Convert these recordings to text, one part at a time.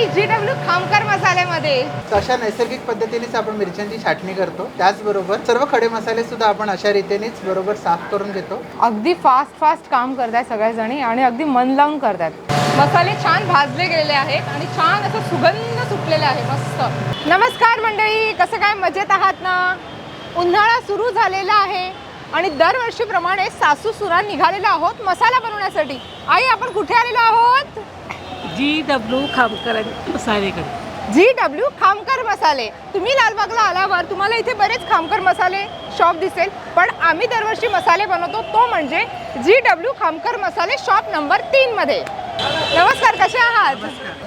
आणि जी डब्ल्यू खामकर मसाल्यामध्ये. अशा नैसर्गिक पद्धतीनेच आपण मिरच्यांची छाटणी करतो. त्याचबरोबर सर्व खडे मसाले सुद्धा आपण अशा रीतीनेच बरोबर साफ करून घेतो. अगदी फास्ट फास्ट काम करतायत सगळ्याजणी आणि अगदी मन लावून करतायत. मसाले छान भाजले गेलेले आहेत आणि छान असं सुगंध सुटलेला आहे मस्त. नमस्कार मंडळी कसं काय मजेत आहात ना? उन्हाळा सुरू झालेला आहे आणि दरवर्षीप्रमाणे सासू सुरा निघालेलो आहोत मसाला बनवण्यासाठी. आई आपण कुठे आलेलो आहोत? जी डब्ल्यू खामकर मसालेकडे जी डब्ल्यू खामकर मसाले. तुम्ही लालबागला आल्यावर तुम्हाला इथे बरेच खामकर मसाले शॉप दिसेल पण आम्ही दरवर्षी मसाले बनवतो तो म्हणजे जी डब्ल्यू खामकर मसाले शॉप नंबर तीन मध्ये. नमस्कार कसे आहात?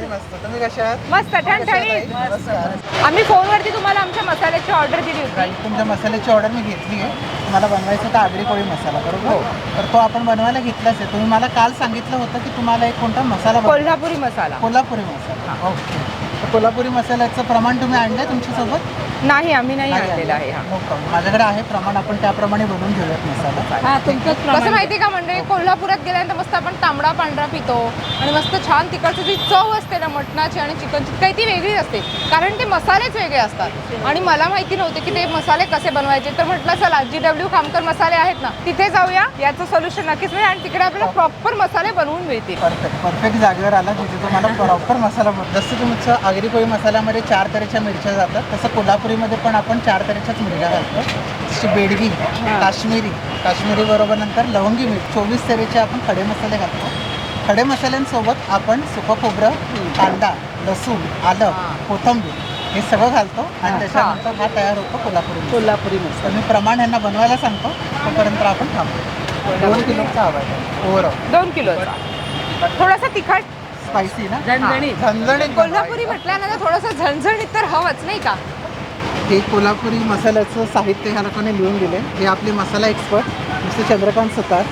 मस्त. तुम्ही कशा आहात? मस्त ठणठणीत. नमस्कार. आम्ही फोनवरती तुम्हाला आमच्या मसाल्याची ऑर्डर दिली होती. तुमच्या मसाल्याची ऑर्डर मी घेतली आहे. मला बनवायचा होता आगरी कोळी मसाला बरोबर? तर तो आपण बनवायला घेतलाच आहे. तुम्ही मला काल सांगितलं होतं की तुम्हाला एक कोणता मसाला कोल्हापुरी मसाला. कोल्हापुरी मसाला. ओके. तर कोल्हापुरी मसाल्याचं प्रमाण तुम्ही आणलंय तुमच्यासोबत? नाही आम्ही नाही आणलेला आहे हा. माझ्याकडे आहे प्रमाण आपण त्याप्रमाणे बनवून घेऊयात मसाला. हा तुमचंच कसं प्रमाण. माहिती का म्हणजे कोल्हापुरात गेल्यानंतर मस्त आपण तांबडा पांढरा पितो आणि मस्त छान तिकडची जी चव असते ना मटणाची आणि चिकनची काही ती वेगळी असते. कारण ते मसालेच वेगळे असतात. आणि मला माहिती नव्हते की ते मसाले कसे बनवायचे. तर म्हटलं चला जी डब्ल्यू खामकर मसाले आहेत ना तिथे जाऊया. याचं सोल्युशन नक्कीच मिळेल आणि तिकडे आपल्याला प्रॉपर मसाले बनवून मिळतील. परफेक्ट परफेक्ट जागेवर आला तिथे तुम्हाला प्रॉपर मसाला जसं तुमचं आगरी कोळी मसाल्यामध्ये चार तऱ्हेच्या मिरच्या जातात. तसं कोल्हापुरीमध्ये पण आपण चार तऱ्हेच्याच मिरच्या घालतो. जशी बेडगी काश्मीरी काश्मीरी बरोबर नंतर लवंगी मीठ चोवीस तऱ्हेचे आपण खडे मसाले घालतो. खडे मसाल्यांसोबत आपण सुकं खोबरं कांदा लसूण आलं कोथंबीर हे सगळं घालतो आणि त्याच्यानंतर हा तयार होतो कोल्हापुरी मसाला. कोल्हापुरी मसाला. तर मी प्रमाण यांना बनवायला सांगतो. तोपर्यंत आपण थांबतो दोन किलोचा हवा आहे. ओव्हरऑल. दोन किलोचा. थोडासा तिखट. स्पायसी ना? झणझणीत. झणझणीत कोल्हापुरी म्हटल्यानंतर थोडंसं झणझणीत तर हवंच नाही का? हे कोल्हापुरी मसाल्याचं साहित्य ह्या लोकांनी लिहून दिले हे आपले मसाला एक्सपर्ट मिस्टर चंद्रकांत सुतार.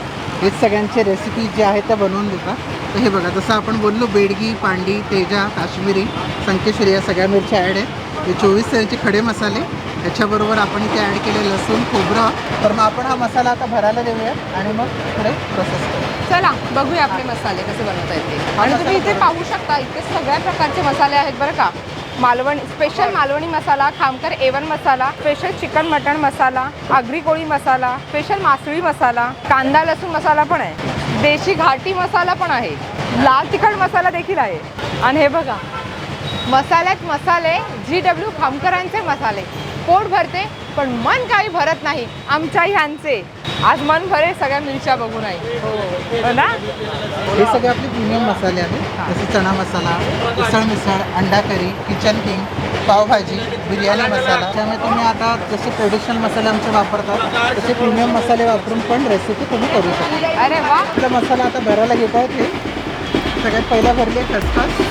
हेच सगळ्यांचे रेसिपी जे आहेत त्या बनवून देतात. तर हे बघा जसं आपण बोललो बेडगी पांडी तेजा काश्मीरी संकेश्वरी या सगळ्या मिरच्या ॲड आहेत. हे चोवीस तऱ्हेचे खडे मसाले. त्याच्याबरोबर आपण इथे ॲड केले लसूण खोबरं. तर मग आपण हा मसाला आता भरायला देऊया आणि मग पुढे प्रोसेस करू. चला बघूया आपले मसाले कसे बनवता येते आणि तुम्ही इथे पाहू शकता इथे सगळ्या प्रकारचे मसाले आहेत बरं का. Malvani special Malvani masala Khamkar A one masala special chicken mutton masala Agri Koli masala special मासळी मसाला कांदा लसूण मसाला पण आहे. देशी घाटी मसाला पण आहे. लाल तिखट मसाला देखील आहे. आणि हे बघा मसाल्यात मसाले जी डब्ल्यू खामकरांचे मसाले. पोट भरते पण मन काही भरत नाही आमच्या ह्यांचे. आज मन भरे सगळ्या मिरच्या बघून आहे. हो ना? हे सगळे आपले प्रीमियम मसाले आहेत. जसे चणा मसाला उसळ मिसळ अंडा curry kitchen king pav bhaji biryani masala. त्यामुळे तुम्ही आता जसे ट्रेडिशनल मसाले आमचे वापरतात तसे प्रीमियम मसाले वापरून पण रेसिपी तुम्ही करू शकता. अरे वा! आपला मसाला आता भरायला घेत आहेत हे. सगळ्यात पहिला भरले खसखस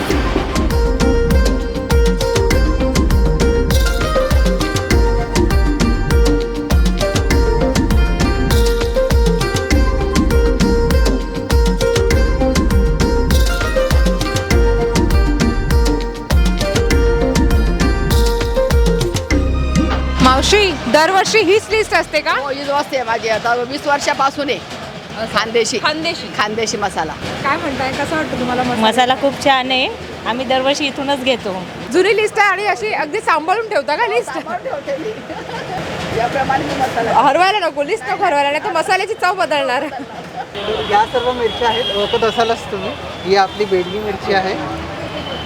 दरवर्षी हीच लिस्ट असते का? हो हीच असते माझी आता वीस वर्षापासून आहे. खानदेशी. खानदेशी. खानदेशी मसाला. काय म्हणताय? कसं वाटतं तुम्हाला मसाला? मसाला खूप छान आहे. आम्ही दरवर्षी इथूनच घेतो. जुनी लिस्ट आहे आणि अशी अगदी सांभाळून ठेवता का लिस्ट याप्रमाणे मी मसाला हरवायला नको लिस्ट नको हरवायला नाही तर मसाल्याची चव बदलणार. या सर्व मिरच्या आहेत. ओळखत असालच तुम्ही. ही आपली बेडगी मिरची आहे.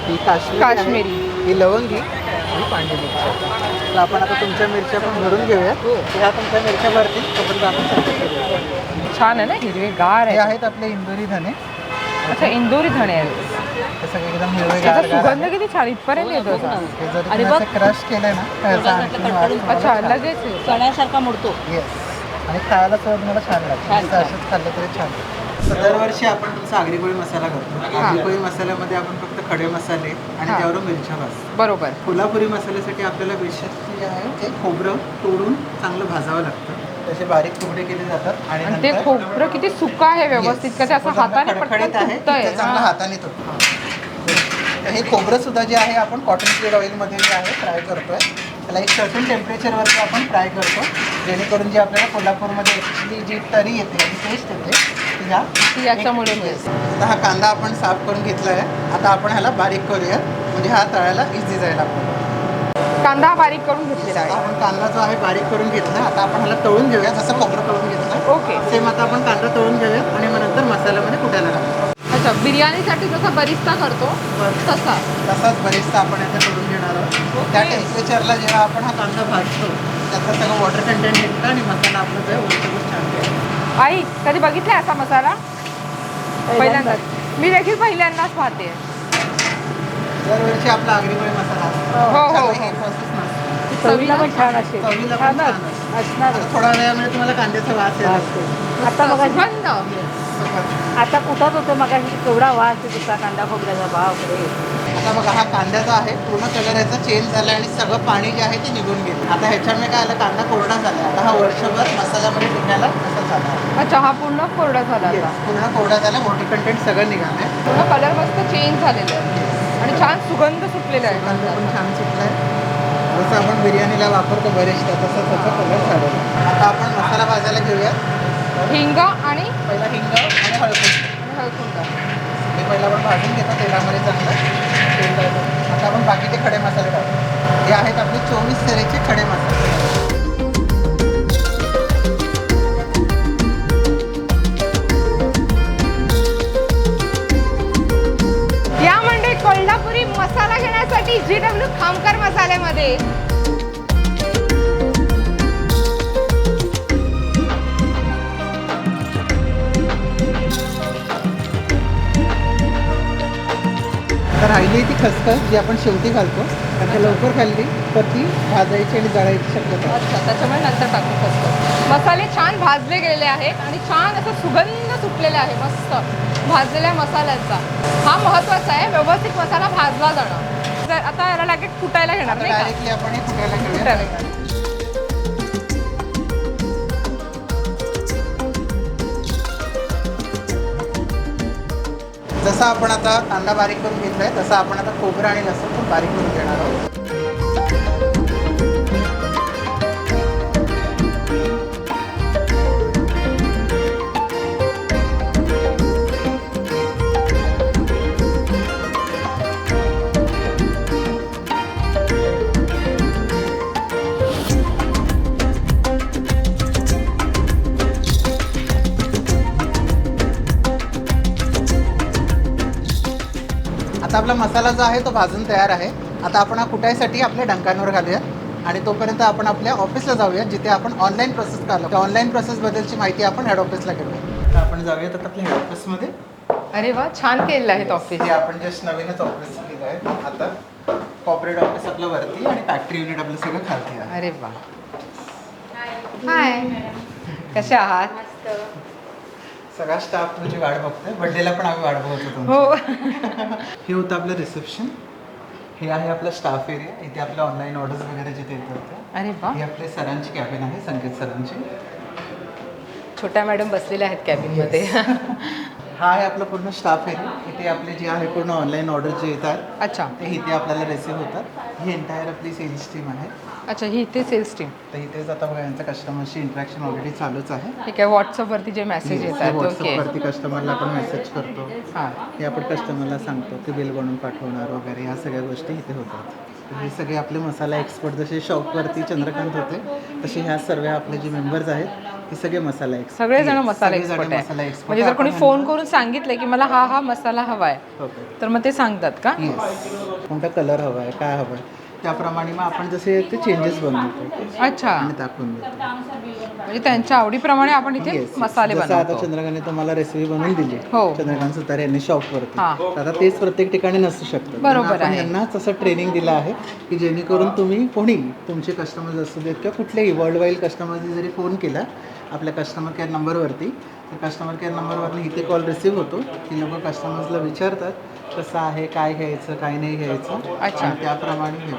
ही काश्मीरी आहे, काश्मीरी. ही लवंगी. ही पांढरी मिरची. तर आपण आता तुमच्या मिरच्या पण भरून घेऊया. ह्या तुमच्या मिरच्या भरतील तोपर्यंत आपण करूया. छान आहे ना हिरवे गार हे आहे आहेत आपले इंदोरी धने. अच्छा इंदोरी धणे आहेत. हे सगळे एकदम त्याचा हिरवेगार सुगंध किती छान इथपर्यंत येतो असा. हे जर अरे तुम्ही बघ. असं क्रश केलंय ना वास अच्छा लगेच. चण्यासारखा मोडतो. येस आणि खायला सुद्धा तुम्हाला छान लागतं. नुसतं असंच खाल्लं तरी छान. लागतं. दरवर्षी आपण तुमचा आगरीकोळी मसाला करतो. आगरीकोळी मसाल्यामध्ये आपण फक्त खडे मसाले आणि हा. त्यावर मिरच्या भाजतो बरोबर. कोल्हापुरी मसाल्यासाठी आपल्याला विशेष जे आहे ते खोबरं तोडून चांगलं भाजावं लागतं. तसे बारीक तुकडे केले जातात आणि ते नंतर- खोबरं किती सुका आहे व्यवस्थित Yes. का ते असं हाताने खडखडीत पटकन आहे तुटतंय ते चांगलं हा. हाताने तुटतं हे खोबरं सुद्धा जे आहे आपण कॉटन सीड ऑइलमध्ये जे आहे फ्राय करतोय. त्याला एक सर्टन टेम्परेचरवरती आपण फ्राय करतो. जेणेकरून जी आपल्याला कोल्हापूरमध्ये ॲक्च्युली जी तरी येते आणि टेस्ट येते ती ह्या ती याच्यामुळे. आता हा कांदा आपण साफ करून घेतला आहे आता आपण ह्याला बारीक करूया. म्हणजे हा तळायला इझी जाईल आपल्याला. कांदा बारीक करून घेतलेला आहे. आपण कांदा जो आहे बारीक करून घेतला आता आपण ह्याला तळून घेऊया. जसं खोबरं तळून घेतलं ओके. सेम आता आपण कांदा तळून घेऊया आणि मग नंतर मसाल्यामध्ये कुटायला लागतो अच्छा बिर्याणीसाठी जसा बरिस्ता करतो तसा. तसाच बरेचसा आपण याचा करून घेणार आहोत. त्या टेम्परेचरला जेव्हा आपण हा कांदा भाजतो त्याचा सगळं वॉटर कंटेंट निघतं आणि मसाला आपला जो वरच्यावर छान. आई कधी बघितलाय असा मसाला? पहिल्यांदाच. मी देखील पहिल्यांदाच पाहते. दरवर्षी आपला आगरीबाई मसाला. असतो. हो, हो. चवीला पण छान असेल. चवीला पण छान असते. असणार वेळामध्ये तुम्हाला कांद्याचा वास येईल आता बघा सुगंध. आता कुठत होतं मग केवढा वास तुझा कांदा खोबऱ्याचा. भाव आता बघा हा कांद्याचा आहे पूर्ण कलर याचा चेंज झाला आणि सगळं पाणी जे आहे ते निघून गेलं. आता ह्याच्यामुळे काय आलं कांदा कोरडा झाला. आता हा वर्षभर मसाल्यामध्ये टिकायला असं झाला. अच्छा हा पूर्ण कोरडा झाला पूर्ण कोरडा झाला वॉटर कंटेंट सगळं निघालंय पूर्ण कलर मस्त चेंज झालेला आहे. आणि छान सुगंध सुटलेला कांदा आहे पण छान सुटलाय. जसं आपण बिर्याणीला वापरतो बरेचदा तसं त्याचा कलर झालेला आहे. आता आपण मसाला भाजायला घेऊया हिंग आणि पहिला हिंग आणि हळकुंड हळकुंड ते पहिला आपण भाजून घेतो तेलामध्ये चांगलं. तेल आता आपण बाकीचे खडे मसाले टाकतो हे आहेत आपले चोवीस तऱ्हेचे खडे मसाले. खसखस जी आपण शेवटी घालतो का लवकर खाल्ली तर ती भाजायची आणि जळायची शक्यता. अच्छा त्याच्यामुळे नंतर टाकू शकतो मसाले छान भाजले गेलेले आहेत आणि छान असं सुगंध सुटलेला आहे मस्त भाजलेल्या मसाल्याचा. हा महत्त्वाचा आहे व्यवस्थित मसाला भाजला जाणं तर आता याला लगेच कुटायला घेणार आता डायरेक्टली आपण हे फुटायला घेणार. जसं आपण आता कांदा बारीक करून घेतलाय तसं आपण आता खोबरं आणि लसूण पण बारीक करून घेणार आहोत. आता आपला मसाला जो आहे तो भाजून तयार आहे. आता आपण हा कुटायसाठी आपल्या डंकांवर घालूया. आणि तोपर्यंत आपण आपल्या ऑफिसला जाऊया जिथे आपण ऑनलाईन प्रोसेस करलो त्या ऑनलाईन प्रोसेसबद्दलची माहिती आपण हेड ऑफिसला घेऊया. तर आपण जाऊयात आता आपल्या हेड ऑफिसमध्ये अरे वा छान केलेलं आहे ऑफिस हे आपण जस्ट नवीनच ऑफिस केलं आहे. आता कॉर्पोरेट ऑफिस आपलं वरती आणि फॅक्टरी युनिट आपलं सगळं खालती आहे. अरे वा. हाय कसे आहात? सगळा स्टाफ तुझी वाट बघतोय. बड्डेला पण आम्ही वाट बघत होतो हो. हे होतं आपलं रिसेप्शन हे आहे आपलं स्टाफ एरिया इथे आपल्या ऑनलाईन ऑर्डर्स वगैरे जिथे येतात ते. अरे वा. ही आपली सरांची कॅबिन आहे संकेत सरांची. छोट्या मॅडम बसलेल्या आहेत कॅबिनमध्ये. हा आहे आपला पूर्ण स्टाफ एरिया इथे आपले जे आहे पूर्ण ऑनलाईन ऑर्डर जे येतात अच्छा. ते इथे आपल्याला रिसिव्ह होतात. ही एंटायर आपली सेल्स टीम आहे. अच्छा ही इथे सेल्स टीम तर इथेच आता बघा यांचं कस्टमरशी इंटरॅक्शन ऑलरेडी चालूच आहे. ठीक आहे व्हॉट्सअपवरती जे मेसेज येतात ओके व्हॉट्सअपवरती कस्टमरला आपण मेसेज करतो. हां. हे आपण कस्टमरला सांगतो की बिल बनवून पाठवणार वगैरे ह्या सगळ्या गोष्टी इथे होतात. हे सगळे आपले मसाला एक्सपर्ट जसे शॉपवरती चंद्रकांत होते तसे ह्या सर्व आपले जे मेंबर्स आहेत ते सगळे मसाला एक्सपर्ट सगळेजण मसाला एक्सपर्ट आहे म्हणजे जर कोणी फोन करून सांगितलं की मला हा हा मसाला हवाय ओके तर मग ते सांगतात का? कोणता कलर हवा आहे काय हवं आहे त्याप्रमाणे मग आपण जसे ते चेंजेस बनवतो अच्छा आणि दाखवून देतो म्हणजे त्यांच्या आवडीप्रमाणे आपण इथे Yes. मसाले जसं आता बनवतो चंद्रकांतने तुम्हाला रेसिपी बनवून दिली हो. चंद्रकांत सुतार यांनी शॉपवरती हा. तर आता तेच प्रत्येक ठिकाणी नसू शकतं बरोबर आपण आहे. यांनाच असं ट्रेनिंग दिलं आहे की जेणेकरून तुम्ही कोणी तुमचे कस्टमर्स असू देत किंवा कुठलेही वर्ल्ड वाईड कस्टमर्सनी जरी फोन केला आपल्या कस्टमर केअर नंबरवरती तर कस्टमर केअर नंबरवरती इथे कॉल रिसिव्ह होतो की लोक कस्टमर्सला विचारतात कसं आहे काय घ्यायचं काय नाही घ्यायचं. अच्छा. आणि त्याप्रमाणे घेऊ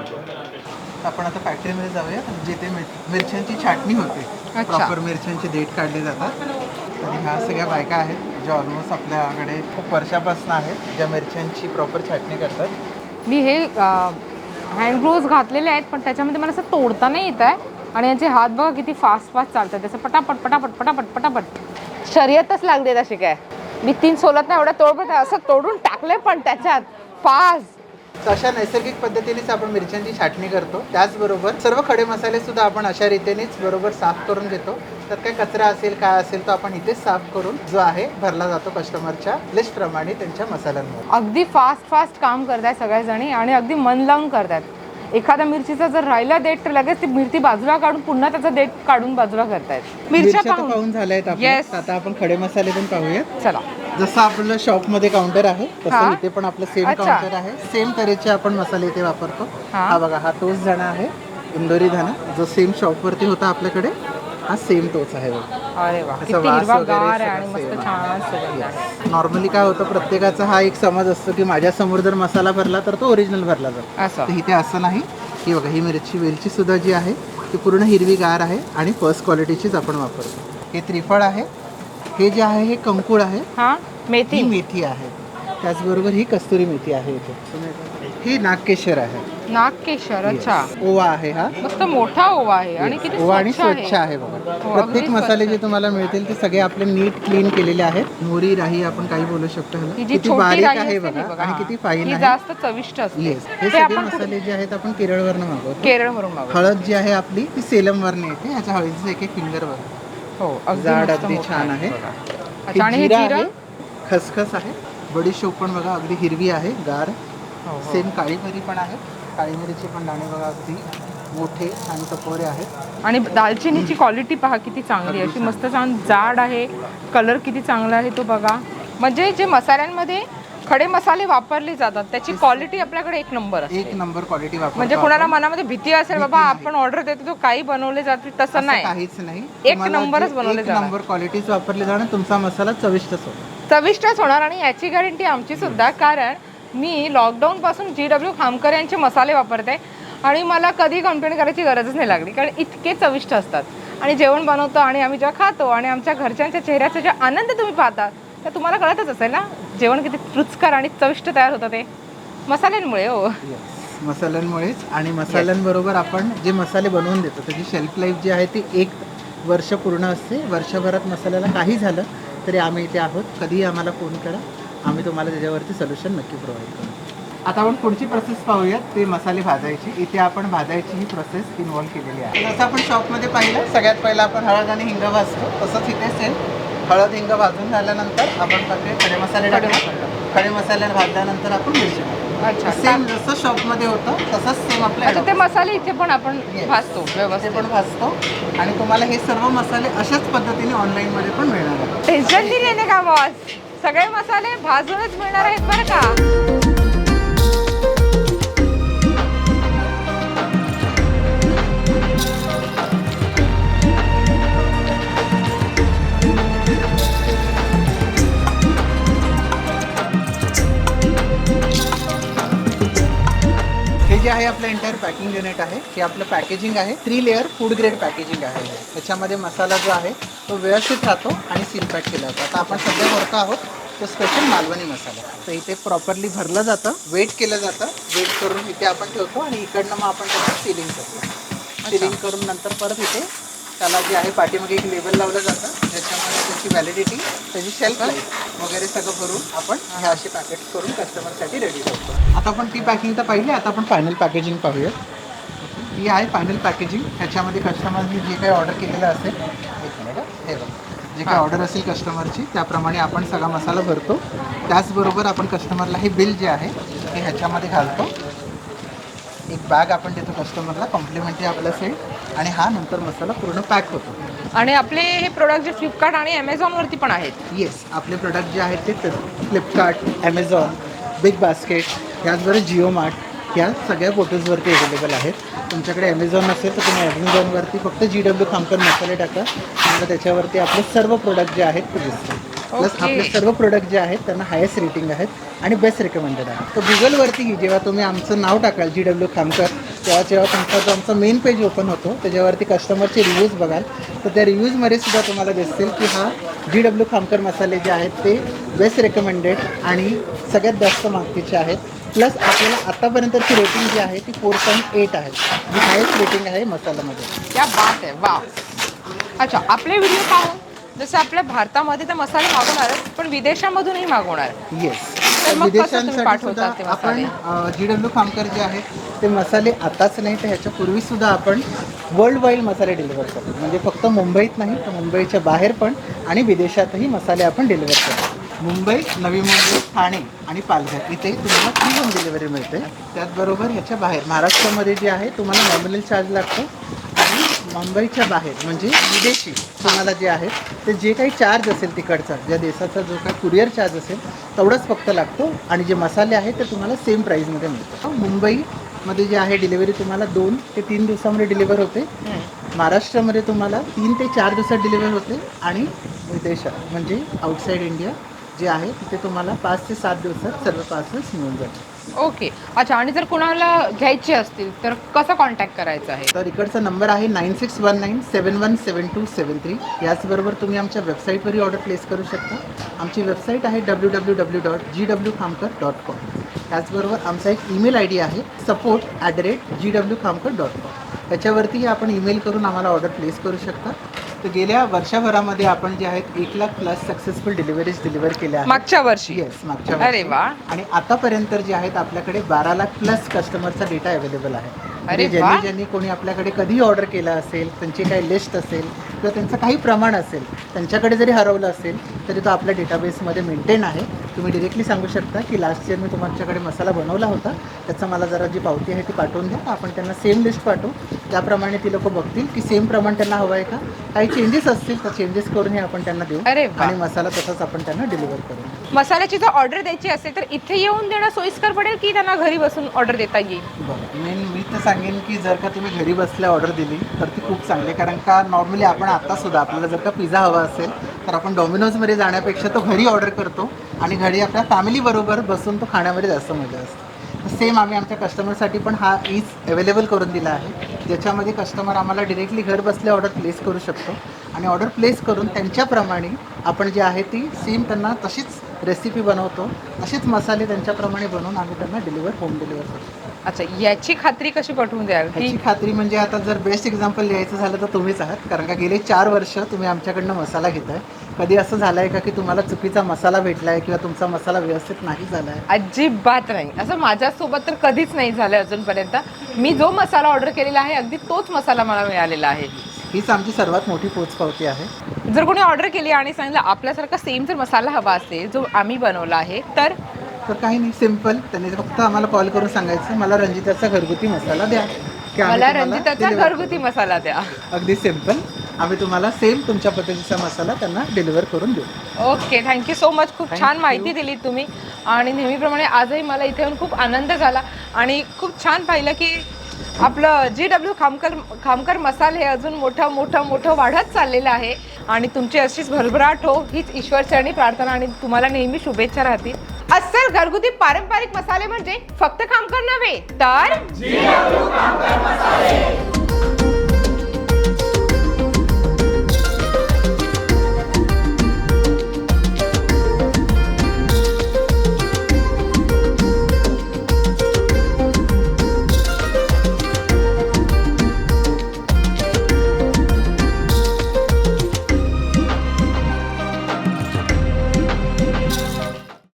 आपण आता फॅक्टरीमध्ये जाऊया जिथे मिर- मिरच्यांची छाटणी होते. अच्छा. प्रॉपर मिरच्यांचे देठ काढले जातात. तर ह्या सगळ्या बायका आहेत ज्या ऑलमोस्ट आपल्याकडे खूप वर्षापासून आहेत ज्या मिरच्यांची प्रॉपर छाटणी करतात. मी हे हँड ग्लोव्ज घातलेले आहेत पण त्याच्यामध्ये मला असं तोडता नाही येत आहे. आणि यांचे हात बघा किती फास्ट फास्ट चालतात. त्याचं पटापट पटापट पटापट पटापट. शर्यतच लागली तशी काय? मी तीन सोलत नाही एवढ्या तोडपट असं तोडून टाकले पण त्याच्यात. फास्ट तर अशा नैसर्गिक पद्धतीनेच आपण मिरच्यांची छाटणी करतो. त्याचबरोबर सर्व खडे मसाले सुद्धा आपण अशा रीतीनेच बरोबर साफ करून घेतो. त्यात काय कचरा असेल काय असेल तो आपण इथेच साफ करून जो आहे भरला जातो कस्टमरच्या लिस्ट प्रमाणे त्यांच्या मसाल्यांवर अगदी फास्ट फास्ट काम करतायत सगळ्याजणी आणि अगदी मन लावून करतायत. एखाद्या मिरचीचा जर राहिला देठ तर लगेच ती मिरची बाजूला काढून पुन्हा त्याचा देठ काढून बाजूला करतायत मिरच्या पाहून पाहून झाल्या आहेत आपल्या. Yes. तर आता आपण खडे मसाले पण पाहूयात चला जसं आपलं शॉपमध्ये काउंटर आहे. तसं इथे पण आपलं सेम. काउंटर आहे सेम तऱ्हेचे आपण मसाले इथे वापरतो हा. हा बघा हा तोच धणा आहे इंदोरी धणा जो सेम शॉपवरती होता आपल्याकडे हा सेम तोच आहे बघा अरे वा. असा किती वास हिरवा वगैरे गार आहे आणि सगळं मस्त same छान सुगंध आहे नॉर्मली काय होतं प्रत्येकाचा हा एक समज असतो की माझ्यासमोर जर मसाला भरला तर तो ओरिजिनल भरला जातो. असं. तर इथे असं नाही. ही बघा ही मिरची वेलची सुद्धा जी आहे ती पूर्ण हिरवी गार आहे आणि फर्स्ट क्वालिटीचीच आपण वापरतो. हे त्रिफळ आहे. हे जे आहे हे कंकुळ आहे. ही? मेथी? मेथी आहे. त्याचबरोबर ही कस्तुरी मेथी आहे इथे. ही नागकेशर आहे. नागकेशर अच्छा. ओवा आहे हा. मस्त मोठा ओवा आहे आणि किती ओवा आणि स्वच्छ आहे. बघा. हो, प्रत्येक अगदी मसाले स्वच्छ. जे तुम्हाला मिळतील ते सगळे आपले नीट क्लीन केलेले आहेत. मोरी राही आपण काही बोलू शकतो ह्याला. ही जी किती छोटी बारीक राई आहे असते बघा. आणि हा. किती फाईन ही आहे. जास्त चविष्ट असते. येस हे हे सगळे आपण मसाले जे आहेत आपण केरळवरनं मागवतो. केरळवरून मागवतो. हळद जी आहे आपली ती सेलमवरनं येते. ह्याच्या हळदीचं एक एक फिंगरवर हो अगदी जाड मस्त अगदी मोठा छान आहे बघा. हे अच्छा आणि हे जिरं जिरं? आहे. खसखस आहे. बडीशोप पण बघा अगदी हिरवी आहे गार. हो, हो. सेम काळी मिरी पण आहे. काळी मिरीचे पण दाणे बघा अगदी मोठे आणि टपोरे आहेत आणि दालचिनीची क्वालिटी पहा किती चांगली आहे अशी. मस्त छान जाड आहे कलर किती चांगला आहे तो बघा म्हणजे जे मसाल्यांमध्ये खडे मसाले वापरले जातात त्याची क्वालिटी आपल्याकडे एक नंबर असते एक नंबर क्वालिटी म्हणजे. कुणाला मनामध्ये भीती असेल बाबा. आपण ऑर्डर देतो तो काही बनवले जाते तसं नाही काहीच नाही एक नंबरच बनवले एक जाणार. नंबर क्वालिटीच वापरले जाणार तुमचा मसाला चविष्टच होतो चविष्टच होणार आणि याची गॅरंटी आमची सुद्धा कारण मी लॉकडाऊनपासून जी डब्ल्यू खामकर यांचे मसाले वापरते आणि मला कधी कंप्लेंट करायची गरजच नाही लागली कारण इतके चविष्ट असतात. आणि जेवण बनवतो आणि आम्ही जेव्हा खातो आणि आमच्या घरच्यांच्या चेहऱ्याचा जे आनंद तुम्ही पाहता तर तुम्हाला कळतच असेल ना? जेवण किती रुचकर आणि चविष्ट तयार होतं ते. मसाल्यांमुळे हो. मसाल्यांमुळेच आणि मसाल्यांबरोबर आपण जे मसाले बनवून देतो त्याची शेल्फ लाईफ जी आहे ती एक वर्ष पूर्ण असते. वर्षभरात मसाल्याला काही झालं तरी आम्ही इथे आहोत. कधीही आम्हाला फोन करा. आम्ही तुम्हाला त्याच्यावरती सोल्युशन नक्की प्रोव्हाइड करू. आता आपण पुढची प्रोसेस पाहूयात ते मसाले भाजायची. इथे आपण भाजायची ही प्रोसेस इन्व्हॉल्व केलेली आहे. जसं आपण शॉपमध्ये पाहिलं सगळ्यात पहिलं आपण हळद आणि हिंग भाजतो. तसंच इथे सेम हळद हिंग भाजून झाल्यानंतर आपण सगळे खडे मसाले खडे टाकतो खडे मसाले भाजल्यानंतर आपण मिरची सेम जसं शॉपमध्ये होतं तसंच सेम आपल्या अच्छा ते मसाले इथे पण आपण. भाजतो व्यवस्थित. पण भाजतो. आणि तुम्हाला हे सर्व मसाले अशाच पद्धतीने ऑनलाईनमध्ये पण मिळणार आहेत. टेन्शन दिली नाही का बॉस सगळे मसाले भाजूनच मिळणार आहेत बरं का? जे आहे आपलं एंटायर पॅकिंग युनिट आहे हे आपलं पॅकेजिंग आहे. Three layer food grade packaging आहे. त्याच्यामध्ये मसाला जो आहे तो व्यवस्थित राहतो आणि सील पॅक केला जातो. आता आपण सध्या करतो आहोत तो स्पेशल मालवणी मसाला. तर इथे प्रॉपरली भरलं जातं वेट केलं जातं वेट करून इथे आपण ठेवतो आणि इकडनं मग आपण त्याचं सिलिंग करतो. सिलिंग करून नंतर परत इथे त्याला जे आहे पाठीमागे एक लेबल लावलं जातं. ज्याच्यामध्ये त्याची व्हॅलिडिटी त्याची शेल्फ लाईफ वगैरे सगळं भरून आपण हे असे पॅकेट करून कस्टमरसाठी रेडी करतो. आता आपण ती पॅकिंग तर पाहिली आता आपण फायनल पॅकेजिंग पाहूया ही आहे फायनल पॅकेजिंग ह्याच्यामध्ये कस्टमरनी जे काही ऑर्डर केलेलं असेल एक मिनिट हे. बघ. जे काही ऑर्डर असेल कस्टमरची त्याप्रमाणे आपण सगळा मसाला भरतो. त्याचबरोबर आपण कस्टमरला हे बिल जे आहे हे ह्याच्यामध्ये घालतो. एक बॅग आपण देतो कस्टमरला कॉम्प्लिमेंटरी आपलं सेट आणि हा नंतर मसाला पूर्ण पॅक होतो. आणि आपले हे प्रोडक्ट जे फ्लिपकार्ट आणि Amazon वरती पण आहेत. येस आपले प्रोडक्ट जे आहेत ते फ्लिपकार्ट ॲमेझॉन बिग बास्केट याचबरोबर जिओ मार्ट या सगळ्या फोटोजवरती अवेलेबल आहेत. तुमच्याकडे ॲमेझॉन असेल तर तुम्ही ॲमेझॉनवरती फक्त जी डब्ल्यू खामकर मसाले टाका. तुम्हाला त्याच्यावरती आपले सर्व प्रोडक्ट जे आहेत ते दिसतील. प्लस. आपले सर्व प्रोडक्ट जे आहेत त्यांना हायेस्ट रेटिंग आहेत आणि बेस्ट रिकमेंडेड आहे तर गुगलवरती जेव्हा तुम्ही आमचं नाव टाकाल जी डब्ल्यू खामकर तेव्हा जेव्हा तुमचा जो आमचा मेन पेज ओपन होतो त्याच्यावरती कस्टमरचे रिव्ह्यूज बघाल तर त्या रिव्ह्यूजमध्ये सुद्धा तुम्हाला दिसतील की हा जी डब्ल्यू खामकर मसाले जे आहेत ते बेस्ट रेकमेंडेड आणि सगळ्यात जास्त मागणीचे आहेत. प्लस आपल्याला आतापर्यंतची रेटिंग जी आहे ती फोर पॉईंट एट आहे. जी हायेस्ट रेटिंग आहे मसाल्यामध्ये. क्या बात आहे वा अच्छा आपले व्हिडिओ पाहून जसं आपल्या भारतामध्ये तर मसाले मागवणारच पण विदेशामधूनही मागवणार. येस तर मग कसं तुम्ही विदेशांसाठी पाठवता सुद्धा ते आपण मसाले जी डब्ल्यू खामकर जे आहेत ते मसाले आताच नाही तर ह्याच्यापूर्वी सुद्धा आपण वर्ल्ड वाईड मसाले डिलिव्हर करतो. म्हणजे फक्त मुंबईत नाही तर मुंबईच्या बाहेर पण आणि विदेशातही मसाले आपण डिलिव्हर करतो. मुंबई नवी मुंबई ठाणे आणि पालघर इथे तुम्हाला फ्री होम डिलिव्हरी मिळते. त्याचबरोबर ह्याच्या बाहेर महाराष्ट्रामध्ये जे आहे तुम्हाला नॉमिनल चार्ज लागतो. मुंबईच्या बाहेर म्हणजे विदेशी तुम्हाला जे आहे ते जे काही चार्ज असेल तिकडचा ज्या देशाचा जो काही कुरिअर चार्ज असेल तेवढाच फक्त लागतो आणि जे मसाले आहेत ते तुम्हाला सेम प्राईजमध्ये मिळतात. मुंबईमध्ये जे आहे डिलिव्हरी तुम्हाला दोन ते तीन दिवसामध्ये डिलिव्हर होते. महाराष्ट्रामध्ये तुम्हाला तीन ते चार दिवसात डिलिव्हर होते आणि विदेशात म्हणजे आउटसाईड इंडिया जे आहे तिथे तुम्हाला पाच ते सात दिवसात सर्व पार्सल्स मिळून जातात. ओके. अच्छा आणि जर कुणाला घ्यायचे असतील तर कसं कॉन्टॅक्ट करायचं आहे? तर इकडचा नंबर आहे nine six one nine seven one seven two seven three याचबरोबर तुम्ही आमच्या वेबसाईटवरही ऑर्डर प्लेस करू शकता. आमची वेबसाईट आहे W W W dot G W Khamkar dot com त्याचबरोबर आमचा एक ईमेल आय डी आहे support at the rate G W Khamkar dot com त्याच्यावरतीही आपण ईमेल करून आम्हाला ऑर्डर प्लेस करू शकता. तर गेल्या वर्षभरामध्ये आपण जे आहेत एक lakh plus successful deliveries deliver केल्या आहेत मागच्या वर्षी येस मागच्या अरे वर्षी. वा. आणि आतापर्यंत जे आहेत आपल्याकडे बारा लाख प्लस कस्टमरचा डेटा अवेलेबल आहे अरे म्हणजे वा. ज्यांनी ज्यांनी कोणी आपल्याकडे कधी ऑर्डर केला असेल त्यांची काही लिस्ट असेल किंवा त्यांचं काही प्रमाण असेल त्यांच्याकडे जरी हरवलं असेल तरी तो आपल्या डेटाबेसमध्ये मेंटेन आहे तुम्ही डिरेक्टली सांगू शकता की लास्ट इयर मी तुमच्याकडे मसाला बनवला होता. त्याचा मला जरा जी पावती आहे ती पाठवून द्या. आपण त्यांना सेम लिस्ट पाठवू. त्याप्रमाणे ती लोक बघतील की सेम प्रमाण त्यांना हवं आहे का? काही चेंजेस असतील तर चेंजेस करूनही आपण त्यांना देऊ. अरे वा. आणि मसाला तसाच आपण त्यांना डिलिव्हर करू. मसाल्याची जर ऑर्डर द्यायची असेल तर इथे येऊन देणं सोयीस्कर पडेल की त्यांना घरी बसून ऑर्डर देता येईल? बरं. मेन मी तर सांगेन की जर का तुम्ही घरी बसल्या ऑर्डर दिली तर ती खूप चांगली आहे. कारण का? नॉर्मली आपण आता सुद्धा आपल्याला जर का पिझ्झा हवा असेल तर आपण डॉमिनोजमध्ये जाण्यापेक्षा तो घरी ऑर्डर करतो आणि घरी आपल्या फॅमिलीबरोबर बसून तो खाण्यामध्ये जास्त मजा असते. सेम आम्ही आमच्या कस्टमरसाठी पण हा ईज अवेलेबल करून दिला आहे. ज्याच्यामध्ये कस्टमर आम्हाला डिरेक्टली घर बसल्या ऑर्डर प्लेस करू शकतो. आणि ऑर्डर प्लेस करून त्यांच्याप्रमाणे आपण जी आहे ती सेम त्यांना तशीच रेसिपी बनवतो. तसेच मसाले त्यांच्याप्रमाणे बनवून आम्ही त्यांना डिलिव्हर होम डिलिव्हर करतो. अच्छा याची खात्री कशी पटवून द्याल? की ह्याची खात्री म्हणजे आता जर बेस्ट एक्झाम्पल लिहायचं झालं तर तुम्हीच आहात. कारण का गेले चार वर्ष तुम्ही आमच्याकडनं मसाला घेताय. कधी असं झालं आहे का की तुम्हाला चुकीचा मसाला भेटला आहे किंवा तुमचा मसाला व्यवस्थित नाही झाला आहे अजिबात नाही. असं माझ्यासोबत तर कधीच नाही झालं अजूनपर्यंत. मी जो मसाला ऑर्डर केलेला आहे अगदी तोच मसाला मला मिळालेला आहे. हीच आमची सर्वात मोठी पोचपावती आहे. जर कोणी ऑर्डर केली आणि सांगितलं आपल्यासारखा सेम जर मसाला हवा असेल जो आम्ही बनवला आहे तर तर काही नाही सिंपल त्यांनी फक्त आम्हाला कॉल करून सांगायचं मला रंजिताचा घरगुती मसाला द्या. की आम्ही मला तुम्हाला रंजिताचा deliver घरगुती मसाला द्या. अगदी सिंपल आम्ही तुम्हाला सेम तुमच्या पद्धतीचा मसाला त्यांना डिलिव्हर करून देऊ. Okay thank you so much खूप Thank छान you. माहिती दिली तुम्ही. आणि नेहमीप्रमाणे आजही मला इथे येऊन खूप आनंद झाला. आणि खूप छान पाहिलं की आपलं जी डब्ल्यू खामकर खामकर मसाल हे अजून मोठं मोठं मोठं वाढत चाललेलं आहे. आणि तुमची अशीच भरभराट हो हीच ईश्वरचरणी प्रार्थना. आणि तुम्हाला नेहमी शुभेच्छा राहतील. अस्सल घरगुती पारंपरिक मसाले म्हणजे फक्त खामकर नव्हे तर